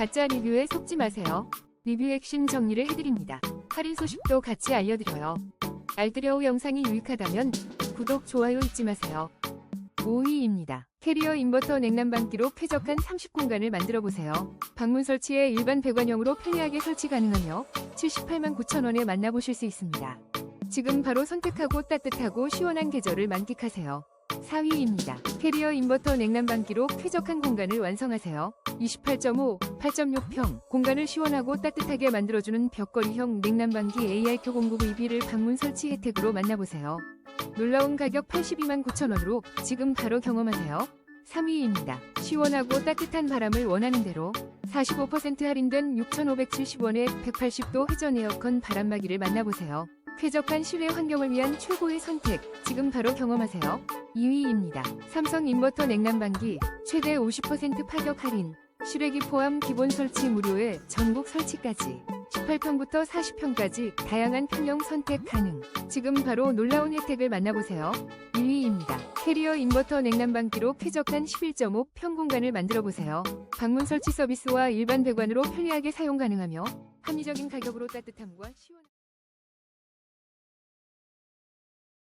가짜 리뷰에 속지 마세요. 리뷰 핵심 정리를 해드립니다. 할인 소식도 같이 알려드려요. 알뜰여우 영상이 유익하다면 구독, 좋아요 잊지 마세요. 5위입니다. 캐리어 인버터 냉난방기로 쾌적한 30공간을 만들어 보세요. 방문 설치에 일반 배관형으로 편리하게 설치 가능하며 78만 9천원에 만나보실 수 있습니다. 지금 바로 선택하고 따뜻하고 시원한 계절을 만끽하세요. 4위입니다. 캐리어 인버터 냉난방기로 쾌적한 공간을 완성하세요. 28.5, 8.6평 공간을 시원하고 따뜻하게 만들어주는 벽걸이형 냉난방기 ARQ 공급 EB를 방문 설치 혜택으로 만나보세요. 놀라운 가격 82만 9천원으로 지금 바로 경험하세요. 3위입니다. 시원하고 따뜻한 바람을 원하는 대로 45% 할인된 6,570원에 180도 회전 에어컨 바람막이를 만나보세요. 쾌적한 실내 환경을 위한 최고의 선택, 지금 바로 경험하세요. 2위입니다. 삼성 인버터 냉난방기 최대 50% 파격 할인, 실외기 포함 기본 설치 무료에 전국 설치까지 18평부터 40평까지 다양한 평형 선택 가능. 지금 바로 놀라운 혜택을 만나보세요. 1위입니다. 캐리어 인버터 냉난방기로 쾌적한 11.5 평 공간을 만들어 보세요. 방문 설치 서비스와 일반 배관으로 편리하게 사용 가능하며 합리적인 가격으로 따뜻함과 시원